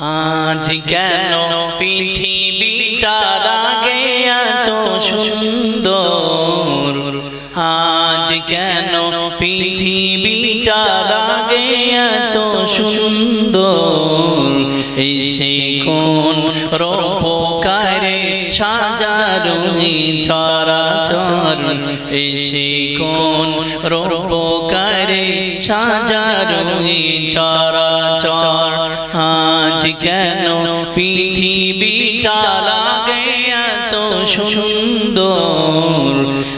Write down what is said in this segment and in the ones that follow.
আজ কেন পৃথিবীটা লাগে এত সুন্দর? আজ কেন পৃথিবীটা লাগে এত সুন্দর? এসে কোন রূপকারে সাজারুই চরাচর এসে কোন রূপকারে সাজারুই চরাচর আজ কেন পৃথিবীটা লাগে এত সুন্দর।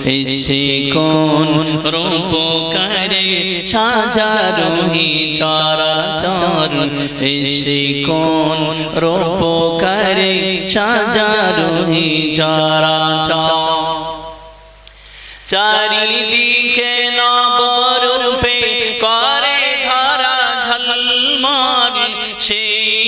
এসে কোন রূপকারে সাজারুহি চরাচর। এসে কোন রূপকারে সাজারুহি চরাচর। চারিদিকে নবরূপে করে ধরা ঝলমল। সেই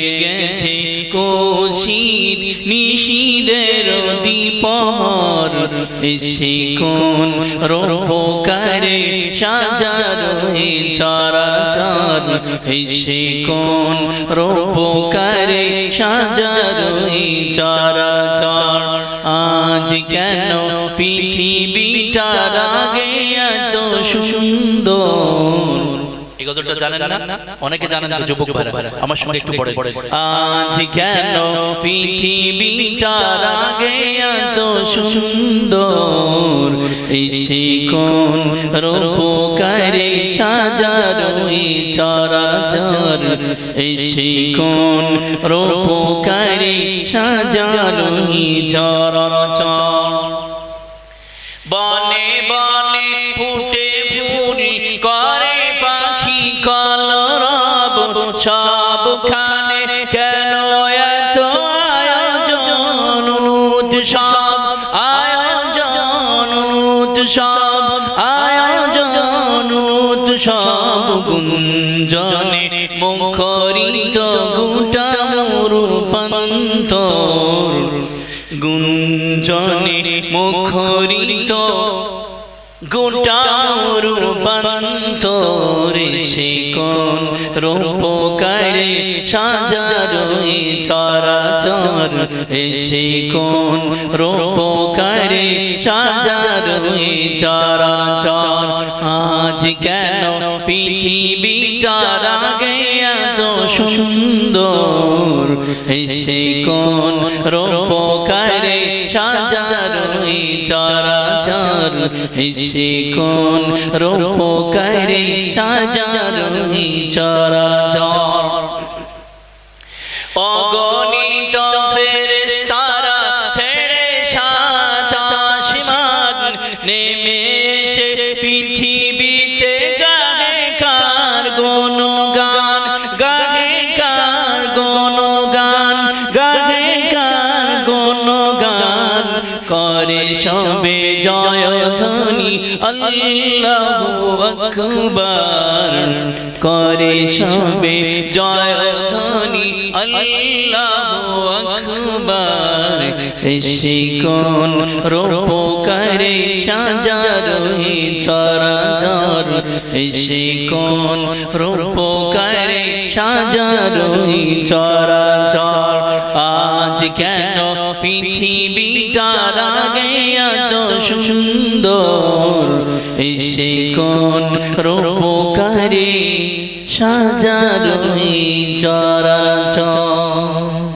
কোশীত নিশীদের দীপর, এসে কোন রূপকারে সাজারোহে চরাচর, এসে কোন রূপকারে সাজারোহে চরাচর। আজ কেন পৃথিবীটা এই গজলটা জানেন না? অনেকে জানেন তো যুবক ভাইরা আমার সঙ্গে একটু পড়ে। আজ কেন পৃথিবীটা লাগে এত সুন্দর? এসে কোন রূপকারে সাজারোই চরাচর। এসে কোন রূপকারে সাজারোই চরাচর। সবখানে কেন এত আয়োজন, উৎসব আয়োজন উৎসব আয়োজন, উৎসব, গুঞ্জনে মুখরিত গুটা রূপান্তর গুঞ্জনে মুখরিত গোটা রূপান্তরে সে কোন রূপকারে সাজারোই চরাচর এসে কোন রূপকারে সাজারোই চরাচর। আজ কেন পৃথিবীটা এত সুন্দর? এসে কোন রূপকারে সাজারোই চরাচর। এসে কোন রূপকারে সাজারোই চরাচর অগণিত ফেরেশতারা ছেড়ে সাত আসমান নেমে করে সবে জয় ধ্বনি আকবার। করে সবে জয় ধ্বনি আকবার। এসে কোন রূপকারে সাজারোহি চরাচর। এসে কোন রূপকারে সাজারোহি চরাচর। আজ কেন পৃথিবীটা সুন্দর এসে কোন রূপকারী সাজারোহি চরাচর।